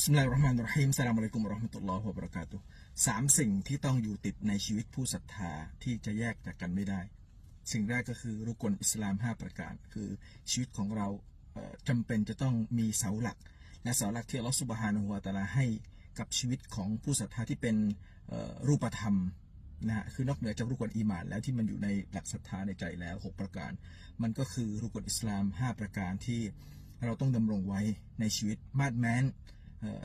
บิสมิลลาฮิรเราะห์มานิรเราะฮีมสลามอะลัยกุมเราะห์มะตุลลอฮ์วะบะเราะกาตุสามสิ่งที่ต้องอยู่ติดในชีวิตผู้ศรัทธาที่จะแยกจากกันไม่ได้ สิ่งแรกก็คือรุกลอิสลาม 5 ประการ คือชีวิตของเราเอ่อจำเป็นจะต้องมีเสาหลัก และเสาหลักที่อัลลอฮฺซุบฮานะฮูวะตะอาลาให้กับชีวิตของผู้ศรัทธาที่เป็นรูปธรรมนะฮะคือนอกเหนือจากรุกลอีมานแล้วที่มันอยู่ในหลักศรัทธาในใจแล้ว 6 ประการ มันก็คือรุกลอิสลาม 5 ประการที่เราต้องดำรงไว้ในชีวิตมาดแม้น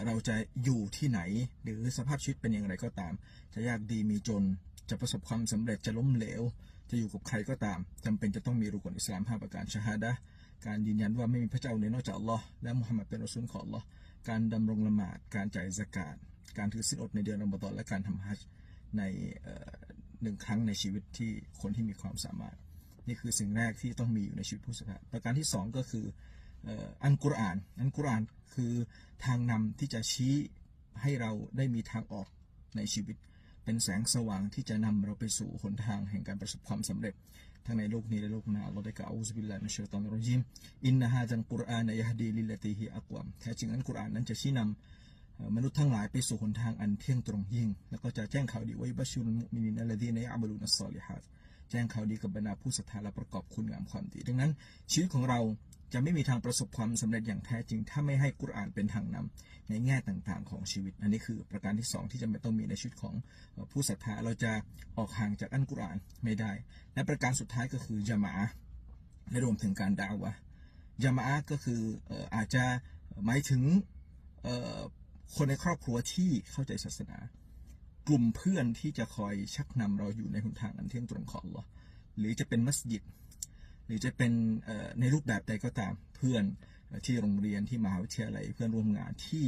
เราจะอยู่ที่ไหน หรือสภาพชีวิตเป็นอย่างไรก็ตาม จะยากดีมีจนจะประสบความสำเร็จจะล้มเหลว จะอยู่กับใครก็ตามจำเป็นจะต้องมีรุกลอิสลาม5ประการชาฮาดะการยืนยันว่าไม่มีพระเจ้าในนอกจากอัลลอฮ์และมุฮัมมัดเป็นรอซูลของอัลลอฮ์การดำรงละหมาดการจ่ายสกาดการถือศีลอดในเดือนรอมฎอนและการทำฮัจญ์ในหนึ่งครั้งในชีวิตที่คนที่มีความสามารถ นี่คือสิ่งแรกที่ต้องมีอยู่ในชีวิตผู้ศรัทธาประการที่สองก็คืออันกุรอาน อันกุรอาน คือทางนำที่จะชี้ให้เราได้มีทางออกในชีวิต เป็นแสงสว่างที่จะนำเราไปสู่หนทางแห่งการประสบความสำเร็จทั้งในโลกนี้และโลกหน้าอัลลอฮ์ได้กล่าวอุบิลลาฮิมิชัยฏอนรจีมอินนะฮาจันกุรอานยะฮดีลิลลตีฮิอักวามแท้จริงอันกุรอานนั้นจะชี้นำมนุษย์ทั้งหลายไปสู่หนทางอันเที่ยงตรงยิ่ง แล้วก็จะแจ้งข่าวดีไว้บัชชุลมุมินินอัลลดีนยะอัมลุนัสซอลิฮัตแจ้งข่าวดีกับบรรดาผู้ศรัทธาและประกอบคุณงามความดี ดังนั้นชีวิตของเรา จะไม่มีทางประสบความสำเร็จอย่างแท้จริง ถ้าไม่ให้กุรอานเป็นทางนำในแง่ต่างๆ ของชีวิต อันนี้คือประการที่สองที่จำเป็นต้องมีในชีวิตของผู้ศรัทธาเราจะออกห่างจากอันกุรอานไม่ได้ และประการสุดท้ายก็คือจามะและรวมถึงการดาวะห์จามะก็คืออาจจะหมายถึงคนในครอบครัวที่เข้าใจศาสนา กลุ่มเพื่อนที่จะคอยชักนำเราอยู่ในหนทางอันเที่ยงตรงของอัลลอฮ์หรือจะเป็นมัสยิด หรือจะเป็นในรูปแบบใดก็ตามเพื่อนที่โรงเรียนที่มหาวิทยาลัยเพื่อนร่วมงานที่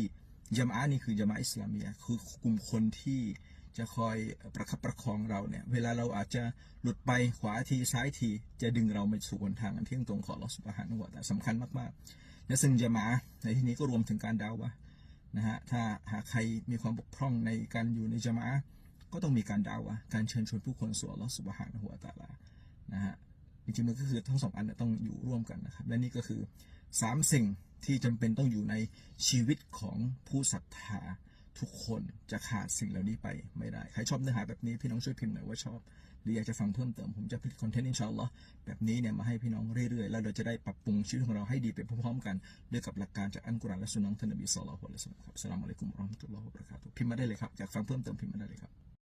ยามะนี่คือยามะอิสลามียะห์คือกลุ่มคนที่จะคอยประคับประคองเราเนี่ย เวลาเราอาจจะหลุดไปขวาทีซ้ายที จะดึงเราไปสู่หนทางอันเที่ยงตรงของอัลอสุบฮานะฮูวะตะสำคัญมากๆและซึ่งยามะห์ในที่นี้ก็รวมถึงการดาวะนะฮะถ้าหากใครมีความบกพร่องในการอยู่ในจามะห์ก็ต้องมีการดาวะการเชิญชวนผู้คนสู่ลอสุบฮานะฮูวะตะอาลานะฮะ จริงๆมันก็คือทั้งสองอันต้องอยู่ร่วมกันนะครับ และนี่ก็คือสามสิ่งที่จำเป็นต้องอยู่ในชีวิตของผู้ศรัทธาทุกคนจะขาดสิ่งเหล่านี้ไปไม่ได้ ใครชอบเนื้อหาแบบนี้พี่น้องช่วยพิมพ์หน่อยว่าชอบ หรืออยากจะฟังเพิ่มเติม ผมจะผลิตคอนเทนต์อินชาอัลลอฮ์แบบนี้เนี่ยมาให้พี่น้องเรื่อยๆ แล้วเราจะได้ปรับปรุงชีวิตของเราให้ดีไปพร้อมๆกันด้วยกับหลักการจากอันกุรอานและสุนนะท่านนบีศ็อลลัลลอฮุอะลัยฮิวะซัลลัมครับสลามอะลัยกุมราะห์มตุลลอฮิวะบะราะกาตุฮ์พิมพ์มาได้เลยครับอยากฟังเพิ่มเติมพิมพ์มาได้เลยครับ